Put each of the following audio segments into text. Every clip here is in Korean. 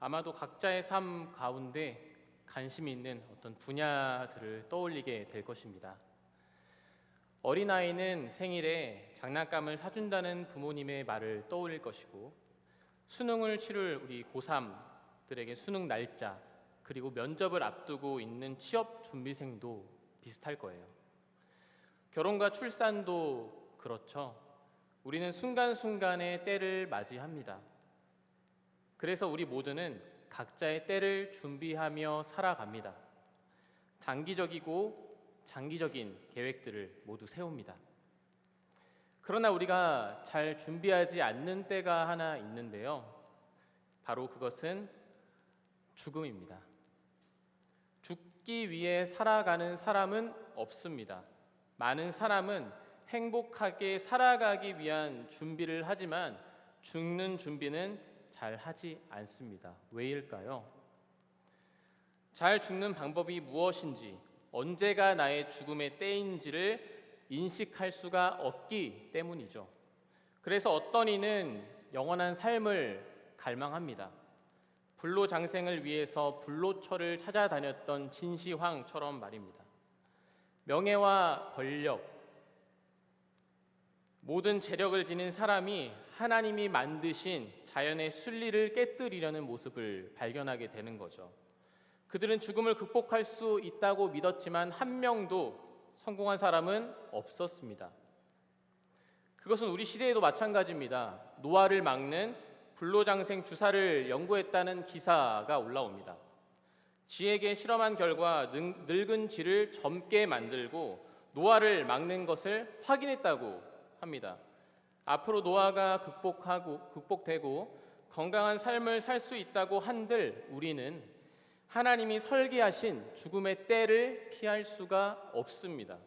아마도 각자의 삶 가운데 관심이 있는 어떤 분야들을 떠올리게 될 것입니다. 어린아이는 생일에 장난감을 사준다는 부모님의 말을 떠올릴 것이고 수능을 치를 우리 고3들에게 수능 날짜 그리고 면접을 앞두고 있는 취업 준비생도 비슷할 거예요. 결혼과 출산도 그렇죠. 우리는 순간순간의 때를 맞이합니다. 그래서 우리 모두는 각자의 때를 준비하며 살아갑니다. 단기적이고 장기적인 계획들을 모두 세웁니다. 그러나 우리가 잘 준비하지 않는 때가 하나 있는데요. 바로 그것은 죽음입니다. 죽기 위해 살아가는 사람은 없습니다. 많은 사람은 행복하게 살아가기 위한 준비를 하지만 죽는 준비는 잘 하지 않습니다. 왜일까요? 잘 죽는 방법이 무엇인지, 언제가 나의 죽음의 때인지를 인식할 수가 없기 때문이죠. 그래서 어떤 이는 영원한 삶을 갈망합니다. 불로장생을 위해서 불로처를 찾아다녔던 진시황처럼 말입니다. 명예와 권력, 모든 재력을 지닌 사람이 하나님이 만드신 자연의 순리를 깨뜨리려는 모습을 발견하게 되는 거죠. 그들은 죽음을 극복할 수 있다고 믿었지만 한 명도 성공한 사람은 없었습니다. 그것은 우리 시대에도 마찬가지입니다. 노화를 막는 불로장생 주사를 연구했다는 기사가 올라옵니다. 쥐에게 실험한 결과 늙은 쥐를 젊게 만들고 노화를 막는 것을 확인했다고 합니다. 앞으로 노화가 극복하고 극복되고 건강한 삶을 살 수 있다고 한들 우리는 하나님이 설계하신 죽음의 때를 피할 수가 없습니다.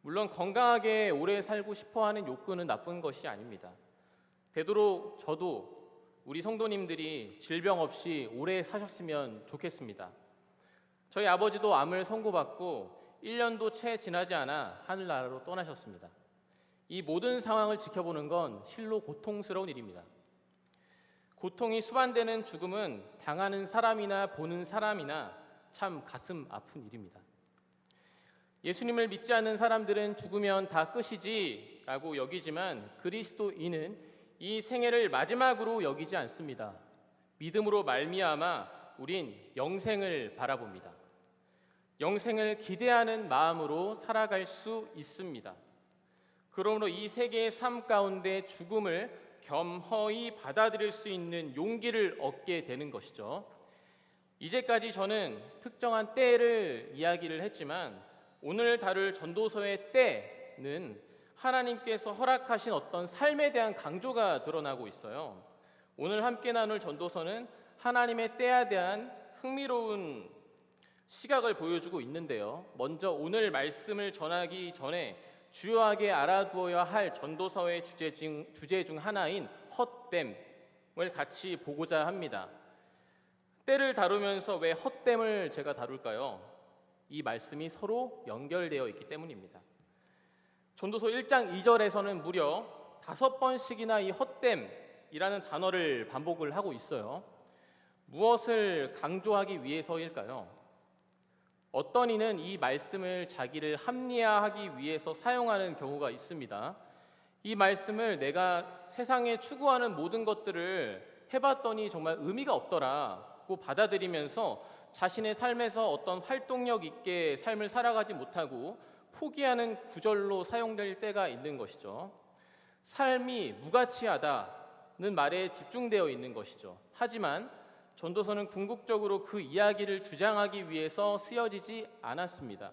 물론 건강하게 오래 살고 싶어 하는 욕구는 나쁜 것이 아닙니다. 되도록 저도 우리 성도님들이 질병 없이 오래 사셨으면 좋겠습니다. 저희 아버지도 암을 선고받고 1년도 채 지나지 않아 하늘나라로 떠나셨습니다. 이 모든 상황을 지켜보는 건 실로 고통스러운 일입니다. 고통이 수반되는 죽음은 당하는 사람이나 보는 사람이나 참 가슴 아픈 일입니다. 예수님을 믿지 않는 사람들은 죽으면 다 끝이지 라고 여기지만 그리스도인은 이 생애를 마지막으로 여기지 않습니다. 믿음으로 말미암아 우린 영생을 바라봅니다. 영생을 기대하는 마음으로 살아갈 수 있습니다. 그러므로 이 세계의 삶 가운데 죽음을 겸허히 받아들일 수 있는 용기를 얻게 되는 것이죠. 이제까지 저는 특정한 때를 이야기를 했지만 오늘 다룰 전도서의 때는 하나님께서 허락하신 어떤 삶에 대한 강조가 드러나고 있어요. 오늘 함께 나눌 전도서는 하나님의 때에 대한 흥미로운 시각을 보여주고 있는데요. 먼저 오늘 말씀을 전하기 전에 주요하게 알아두어야 할 전도서의 주제 중, 주제 중 하나인 헛됨을 같이 보고자 합니다. 때를 다루면서 왜 헛됨을 제가 다룰까요? 이 말씀이 서로 연결되어 있기 때문입니다. 전도서 1장 2절에서는 무려 다섯 번씩이나 이 헛됨이라는 단어를 반복을 하고 있어요. 무엇을 강조하기 위해서일까요? 어떤 이는 이 말씀을 자기를 합리화하기 위해서 사용하는 경우가 있습니다. 이 말씀을 내가 세상에 추구하는 모든 것들을 해봤더니 정말 의미가 없더라고 받아들이면서 자신의 삶에서 어떤 활동력 있게 삶을 살아가지 못하고 포기하는 구절로 사용될 때가 있는 것이죠. 삶이 무가치하다는 말에 집중되어 있는 것이죠. 하지만 전도서는 궁극적으로 그 이야기를 주장하기 위해서 쓰여지지 않았습니다.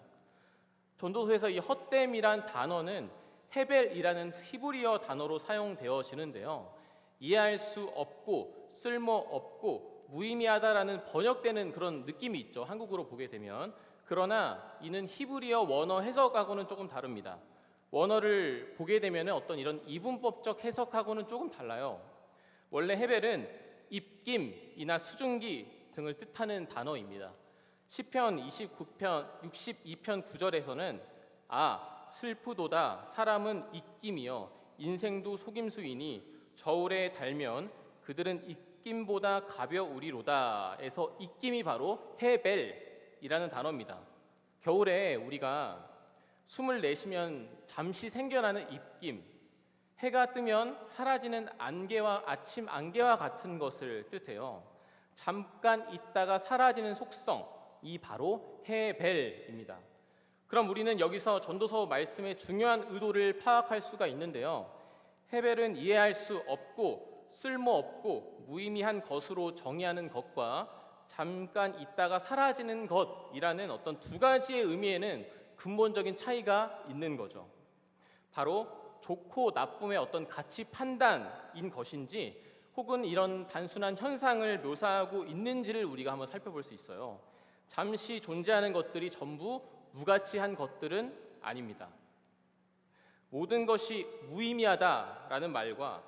전도서에서 이 헛됨이란 단어는 헤벨이라는 히브리어 단어로 사용되어지는데요. 이해할 수 없고 쓸모 없고 무의미하다라는 번역되는 그런 느낌이 있죠. 한국어로 보게 되면 그러나 이는 히브리어 원어 해석하고는 조금 다릅니다. 원어를 보게 되면 어떤 이런 이분법적 해석하고는 조금 달라요. 원래 헤벨은 입김이나 수증기 등을 뜻하는 단어입니다. 시편 29편 62편 9절에서는 아 슬프도다 사람은 입김이여 인생도 속임수이니 저울에 달면 그들은 느낌보다 가벼우리로다에서 입김이 바로 헤벨이라는 단어입니다. 겨울에 우리가 숨을 내쉬면 잠시 생겨나는 입김, 해가 뜨면 사라지는 안개와 아침 안개와 같은 것을 뜻해요. 잠깐 있다가 사라지는 속성, 이 바로 헤벨입니다. 그럼 우리는 여기서 전도서 말씀의 중요한 의도를 파악할 수가 있는데요. 헤벨은 이해할 수 없고 쓸모없고 무의미한 것으로 정의하는 것과 잠깐 있다가 사라지는 것이라는 어떤 두 가지의 의미에는 근본적인 차이가 있는 거죠. 바로 좋고 나쁨의 어떤 가치 판단인 것인지 혹은 이런 단순한 현상을 묘사하고 있는지를 우리가 한번 살펴볼 수 있어요. 잠시 존재하는 것들이 전부 무가치한 것들은 아닙니다. 모든 것이 무의미하다라는 말과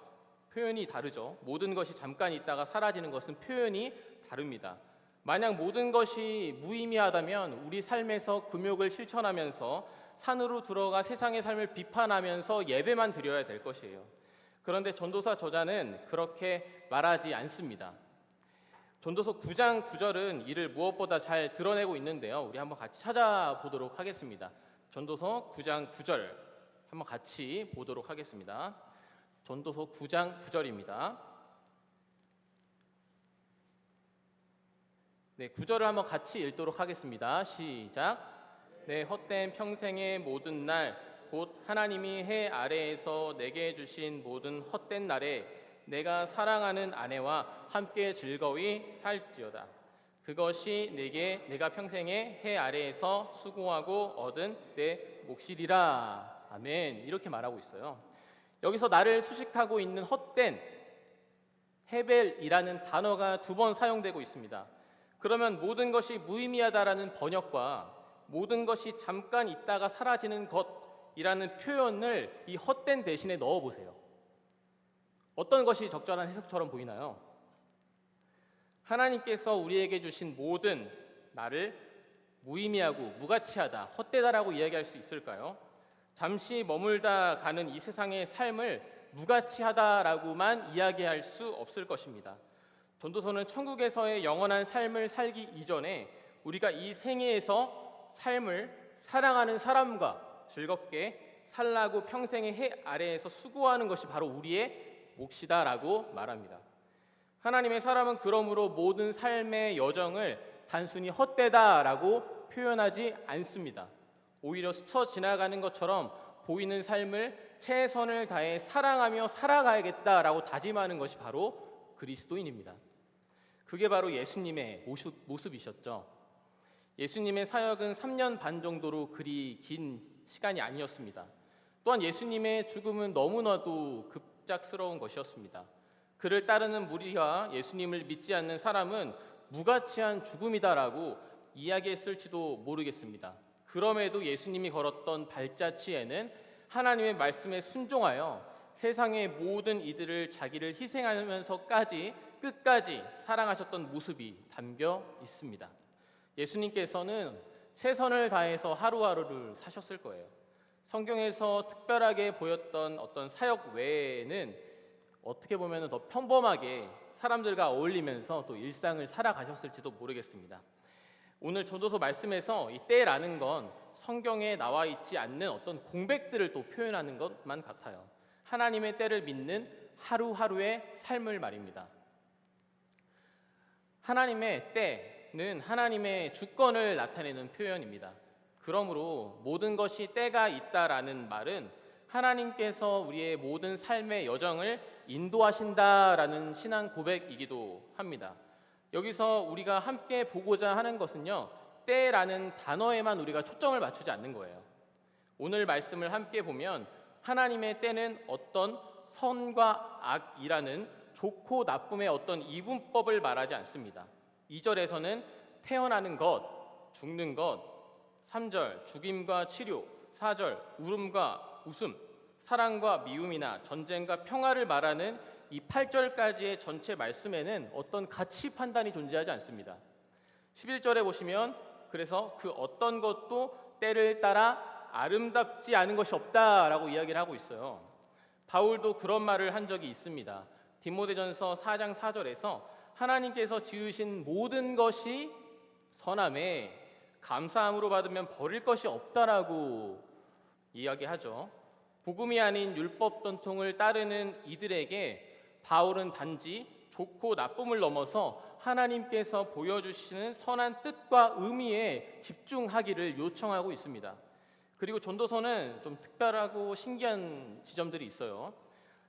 표현이 다르죠. 모든 것이 잠깐 있다가 사라지는 것은 표현이 다릅니다. 만약 모든 것이 무의미하다면 우리 삶에서 금욕을 실천하면서 산으로 들어가 세상의 삶을 비판하면서 예배만 드려야 될 것이에요. 그런데 전도사 저자는 그렇게 말하지 않습니다. 전도서 9장 9절은 이를 무엇보다 잘 드러내고 있는데요. 우리 한번 같이 찾아보도록 하겠습니다. 전도서 9장 9절 한번 같이 보도록 하겠습니다. 전도서 9장 9절입니다. 네, 9절을 한번 같이 읽도록 하겠습니다. 시작. 내 헛된 평생의 모든 날 곧 하나님이 해 아래에서 내게 주신 모든 헛된 날에 내가 사랑하는 아내와 함께 즐거이 살지어다. 그것이 내게 내가 평생에 해 아래에서 수고하고 얻은 내 몫이리라. 아멘. 이렇게 말하고 있어요. 여기서 나를 수식하고 있는 헛된 헤벨이라는 단어가 두 번 사용되고 있습니다. 그러면 모든 것이 무의미하다라는 번역과 모든 것이 잠깐 있다가 사라지는 것이라는 표현을 이 헛된 대신에 넣어 보세요. 어떤 것이 적절한 해석처럼 보이나요? 하나님께서 우리에게 주신 모든 나를 무의미하고 무가치하다, 헛되다라고 이야기할 수 있을까요? 잠시 머물다 가는 이 세상의 삶을 무가치하다라고만 이야기할 수 없을 것입니다. 전도서는 천국에서의 영원한 삶을 살기 이전에 우리가 이 생애에서 삶을 사랑하는 사람과 즐겁게 살라고 평생의 해 아래에서 수고하는 것이 바로 우리의 몫이다라고 말합니다. 하나님의 사람은 그러므로 모든 삶의 여정을 단순히 헛되다라고 표현하지 않습니다. 오히려 스쳐 지나가는 것처럼 보이는 삶을 최선을 다해 사랑하며 살아가야겠다라고 다짐하는 것이 바로 그리스도인입니다. 그게 바로 예수님의 모습, 모습이셨죠. 예수님의 사역은 3년 반 정도로 그리 긴 시간이 아니었습니다. 또한 예수님의 죽음은 너무나도 급작스러운 것이었습니다. 그를 따르는 무리와 예수님을 믿지 않는 사람은 무가치한 죽음이다라고 이야기했을지도 모르겠습니다. 그럼에도 예수님이 걸었던 발자취에는 하나님의 말씀에 순종하여 세상의 모든 이들을 자기를 희생하면서까지 끝까지 사랑하셨던 모습이 담겨 있습니다. 예수님께서는 최선을 다해서 하루하루를 사셨을 거예요. 성경에서 특별하게 보였던 어떤 사역 외에는 어떻게 보면 더 평범하게 사람들과 어울리면서 또 일상을 살아가셨을지도 모르겠습니다. 오늘 전도서 말씀에서 이 때라는 건 성경에 나와 있지 않는 어떤 공백들을 또 표현하는 것만 같아요. 하나님의 때를 믿는 하루하루의 삶을 말입니다. 하나님의 때는 하나님의 주권을 나타내는 표현입니다. 그러므로 모든 것이 때가 있다라는 말은 하나님께서 우리의 모든 삶의 여정을 인도하신다라는 신앙 고백이기도 합니다. 여기서 우리가 함께 보고자 하는 것은요, 때라는 단어에만 우리가 초점을 맞추지 않는 거예요. 오늘 말씀을 함께 보면 하나님의 때는 어떤 선과 악이라는 좋고 나쁨의 어떤 이분법을 말하지 않습니다. 2절에서는 태어나는 것, 죽는 것, 3절 죽임과 치료, 4절 울음과 웃음, 사랑과 미움이나 전쟁과 평화를 말하는 이 8절까지의 전체 말씀에는 어떤 가치 판단이 존재하지 않습니다. 11절에 보시면 그래서 그 어떤 것도 때를 따라 아름답지 않은 것이 없다라고 이야기를 하고 있어요. 바울도 그런 말을 한 적이 있습니다. 디모데전서 4장 4절에서 하나님께서 지으신 모든 것이 선함에 감사함으로 받으면 버릴 것이 없다라고 이야기하죠. 복음이 아닌 율법 전통을 따르는 이들에게 바울은 단지 좋고 나쁨을 넘어서 하나님께서 보여주시는 선한 뜻과 의미에 집중하기를 요청하고 있습니다. 그리고 전도서는 좀 특별하고 신기한 지점들이 있어요.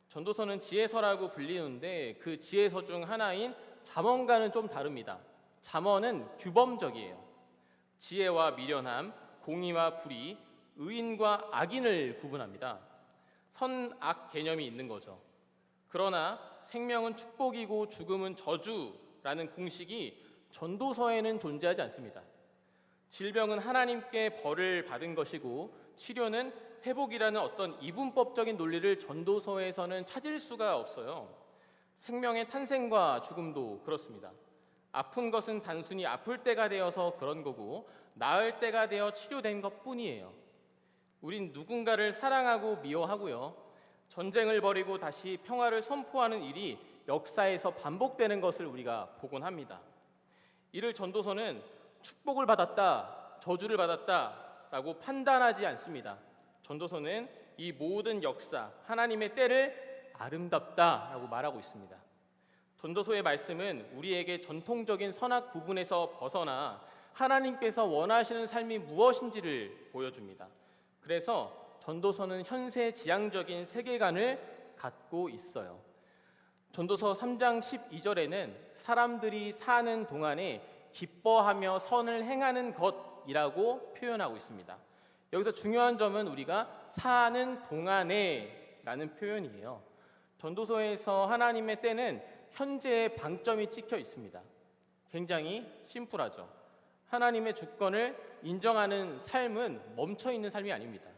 전도서는 지혜서라고 불리는데 그 지혜서 중 하나인 잠언과는 좀 다릅니다. 잠언은 규범적이에요. 지혜와 미련함, 공의와 불의, 의인과 악인을 구분합니다. 선악 개념이 있는 거죠. 그러나 생명은 축복이고 죽음은 저주라는 공식이 전도서에는 존재하지 않습니다. 질병은 하나님께 벌을 받은 것이고 치료는 회복이라는 어떤 이분법적인 논리를 전도서에서는 찾을 수가 없어요. 생명의 탄생과 죽음도 그렇습니다. 아픈 것은 단순히 아플 때가 되어서 그런 거고 나을 때가 되어 치료된 것 뿐이에요. 우린 누군가를 사랑하고 미워하고요. 전쟁을 벌이고 다시 평화를 선포하는 일이 역사에서 반복되는 것을 우리가 보곤 합니다. 이를 전도서는 축복을 받았다, 저주를 받았다 라고 판단하지 않습니다. 전도서는 이 모든 역사, 하나님의 때를 아름답다라고 말하고 있습니다. 전도서의 말씀은 우리에게 전통적인 선악 구분에서 벗어나 하나님께서 원하시는 삶이 무엇인지를 보여줍니다. 그래서 전도서는 현세 지향적인 세계관을 갖고 있어요. 전도서 3장 12절에는 사람들이 사는 동안에 기뻐하며 선을 행하는 것이라고 표현하고 있습니다. 여기서 중요한 점은 우리가 사는 동안에라는 표현이에요. 전도서에서 하나님의 때는 현재의 방점이 찍혀 있습니다. 굉장히 심플하죠. 하나님의 주권을 인정하는 삶은 멈춰 있는 삶이 아닙니다.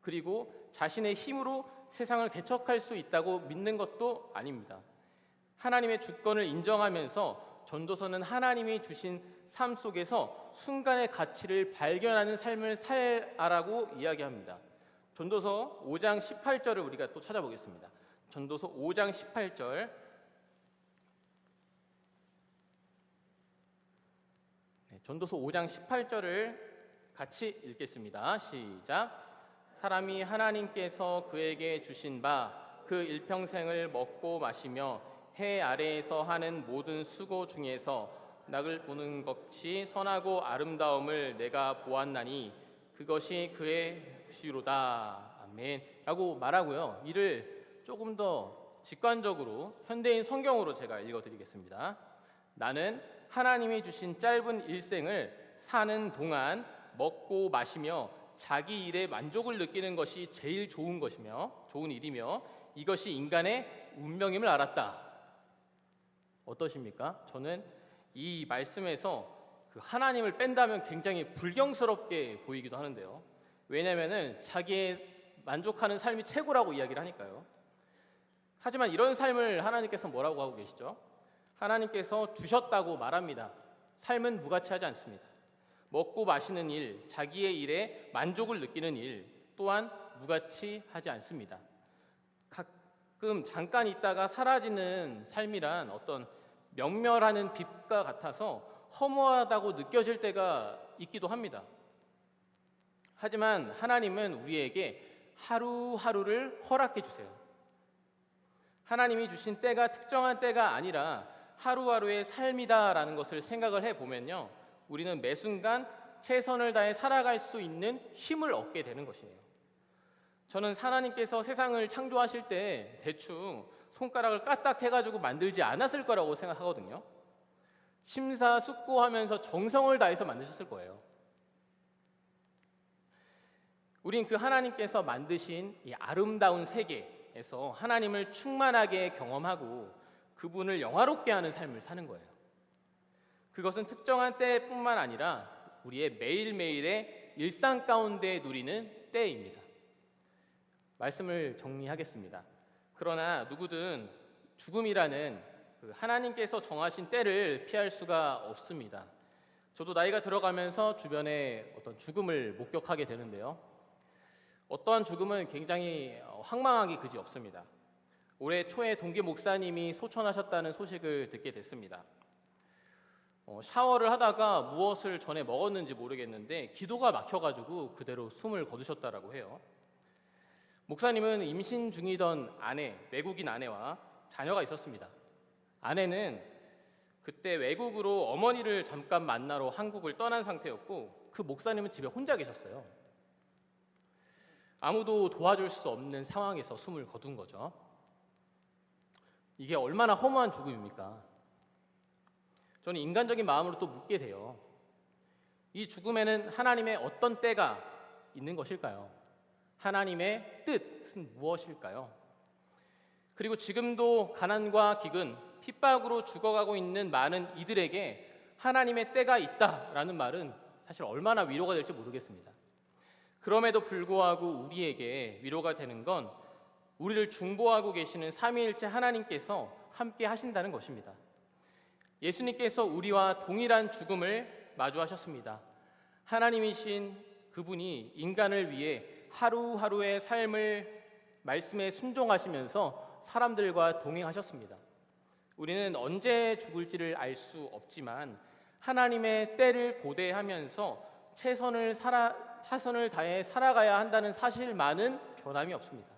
그리고 자신의 힘으로 세상을 개척할 수 있다고 믿는 것도 아닙니다. 하나님의 주권을 인정하면서 전도서는 하나님이 주신 삶 속에서 순간의 가치를 발견하는 삶을 살아라고 이야기합니다. 전도서 5장 18절을 우리가 또 찾아보겠습니다. 전도서 5장 18절 네, 전도서 5장 18절을 같이 읽겠습니다. 시작. 사람이 하나님께서 그에게 주신 바 그 일평생을 먹고 마시며 해 아래에서 하는 모든 수고 중에서 낙을 보는 것이 선하고 아름다움을 내가 보았나니 그것이 그의 몫이로다. 아멘. 라고 말하고요. 이를 조금 더 직관적으로 현대인 성경으로 제가 읽어 드리겠습니다. 나는 하나님이 주신 짧은 일생을 사는 동안 먹고 마시며 자기 일에 만족을 느끼는 것이 제일 좋은 것이며 좋은 일이며 이것이 인간의 운명임을 알았다. 어떠십니까? 저는 이 말씀에서 그 하나님을 뺀다면 굉장히 불경스럽게 보이기도 하는데요. 왜냐하면은 자기의 만족하는 삶이 최고라고 이야기를 하니까요. 하지만 이런 삶을 하나님께서 뭐라고 하고 계시죠? 하나님께서 주셨다고 말합니다. 삶은 무가치하지 않습니다. 먹고 마시는 일, 자기의 일에 만족을 느끼는 일 또한 무가치하지 않습니다. 가끔 잠깐 있다가 사라지는 삶이란 어떤 명멸하는 빛과 같아서 허무하다고 느껴질 때가 있기도 합니다. 하지만 하나님은 우리에게 하루하루를 허락해 주세요. 하나님이 주신 때가 특정한 때가 아니라 하루하루의 삶이다라는 것을 생각을 해 보면요. 우리는 매 순간 최선을 다해 살아갈 수 있는 힘을 얻게 되는 것이에요. 저는 하나님께서 세상을 창조하실 때 대충 손가락을 까딱 해가지고 만들지 않았을 거라고 생각하거든요. 심사숙고하면서 정성을 다해서 만드셨을 거예요. 우린 그 하나님께서 만드신 이 아름다운 세계 에서 하나님을 충만하게 경험하고 그분을 영화롭게 하는 삶을 사는 거예요. 그것은 특정한 때뿐만 아니라 우리의 매일매일의 일상 가운데 누리는 때입니다. 말씀을 정리하겠습니다. 그러나 누구든 죽음이라는 그 하나님께서 정하신 때를 피할 수가 없습니다. 저도 나이가 들어가면서 주변에 어떤 죽음을 목격하게 되는데요. 어떠한 죽음은 굉장히 황망하기 그지 없습니다. 올해 초에 동기 목사님이 소천하셨다는 소식을 듣게 됐습니다. 어, 샤워를 하다가 무엇을 전에 먹었는지 모르겠는데 기도가 막혀가지고 그대로 숨을 거두셨다라고 해요. 목사님은 임신 중이던 아내, 외국인 아내와 자녀가 있었습니다. 아내는 그때 외국으로 어머니를 잠깐 만나러 한국을 떠난 상태였고 그 목사님은 집에 혼자 계셨어요. 아무도 도와줄 수 없는 상황에서 숨을 거둔 거죠. 이게 얼마나 허무한 죽음입니까? 저는 인간적인 마음으로 또 묻게 돼요. 이 죽음에는 하나님의 어떤 때가 있는 것일까요? 하나님의 뜻은 무엇일까요? 그리고 지금도 가난과 기근, 핍박으로 죽어가고 있는 많은 이들에게 하나님의 때가 있다라는 말은 사실 얼마나 위로가 될지 모르겠습니다. 그럼에도 불구하고 우리에게 위로가 되는 건 우리를 중보하고 계시는 삼위일체 하나님께서 함께 하신다는 것입니다. 예수님께서 우리와 동일한 죽음을 마주하셨습니다. 하나님이신 그분이 인간을 위해 하루하루의 삶을 말씀에 순종하시면서 사람들과 동행하셨습니다. 우리는 언제 죽을지를 알 수 없지만 하나님의 때를 고대하면서 최선을 살아 차선을 다해 살아가야 한다는 사실만은 변함이 없습니다.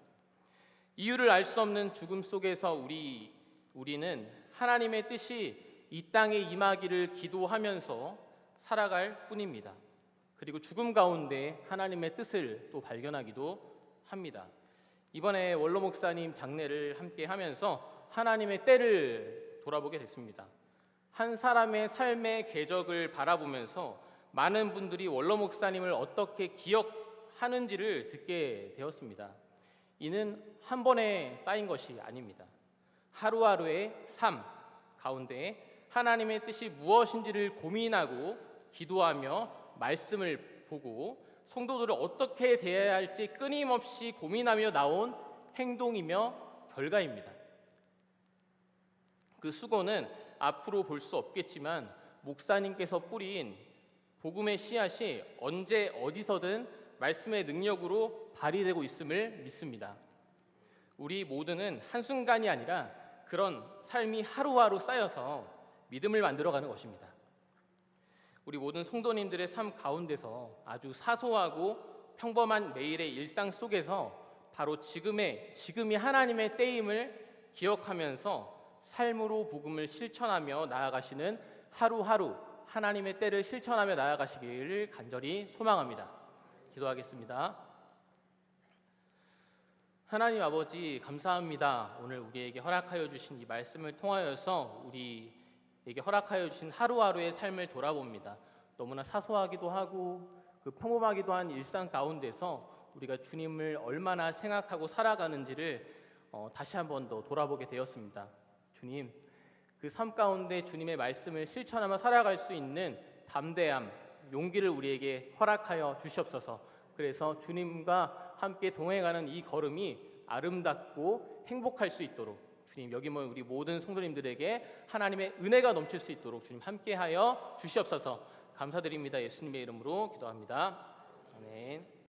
이유를 알 수 없는 죽음 속에서 우리 우리는 하나님의 뜻이 이 땅에 임하기를 기도하면서 살아갈 뿐입니다. 그리고 죽음 가운데 하나님의 뜻을 또 발견하기도 합니다. 이번에 원로 목사님 장례를 함께 하면서 하나님의 때를 돌아보게 됐습니다. 한 사람의 삶의 궤적을 바라보면서 많은 분들이 원로 목사님을 어떻게 기억하는지를 듣게 되었습니다. 이는 한 번에 쌓인 것이 아닙니다. 하루하루의 삶 가운데 하나님의 뜻이 무엇인지를 고민하고 기도하며 말씀을 보고 성도들을 어떻게 대해야 할지 끊임없이 고민하며 나온 행동이며 결과입니다. 그 수고는 앞으로 볼 수 없겠지만 목사님께서 뿌린 복음의 씨앗이 언제 어디서든 말씀의 능력으로 발휘되고 있음을 믿습니다. 우리 모두는 한순간이 아니라 그런 삶이 하루하루 쌓여서 믿음을 만들어가는 것입니다. 우리 모든 성도님들의 삶 가운데서 아주 사소하고 평범한 매일의 일상 속에서 바로 지금의 지금이 하나님의 때임을 기억하면서 삶으로 복음을 실천하며 나아가시는 하루하루 하나님의 때를 실천하며 나아가시기를 간절히 소망합니다. 기도하겠습니다. 하나님 아버지 감사합니다. 오늘 우리에게 허락하여 주신 이 말씀을 통하여서 우리에게 허락하여 주신 하루하루의 삶을 돌아봅니다. 너무나 사소하기도 하고 그 평범하기도 한 일상 가운데서 우리가 주님을 얼마나 생각하고 살아가는지를 어, 다시 한 번 더 돌아보게 되었습니다. 주님, 그 삶 가운데 주님의 말씀을 실천하며 살아갈 수 있는 담대함, 용기를 우리에게 허락하여 주시옵소서. 그래서 주님과 함께 동행하는 이 걸음이 아름답고 행복할 수 있도록 주님 여기 모인 우리 모든 성도님들에게 하나님의 은혜가 넘칠 수 있도록 주님 함께하여 주시옵소서. 감사드립니다. 예수님의 이름으로 기도합니다. 아멘.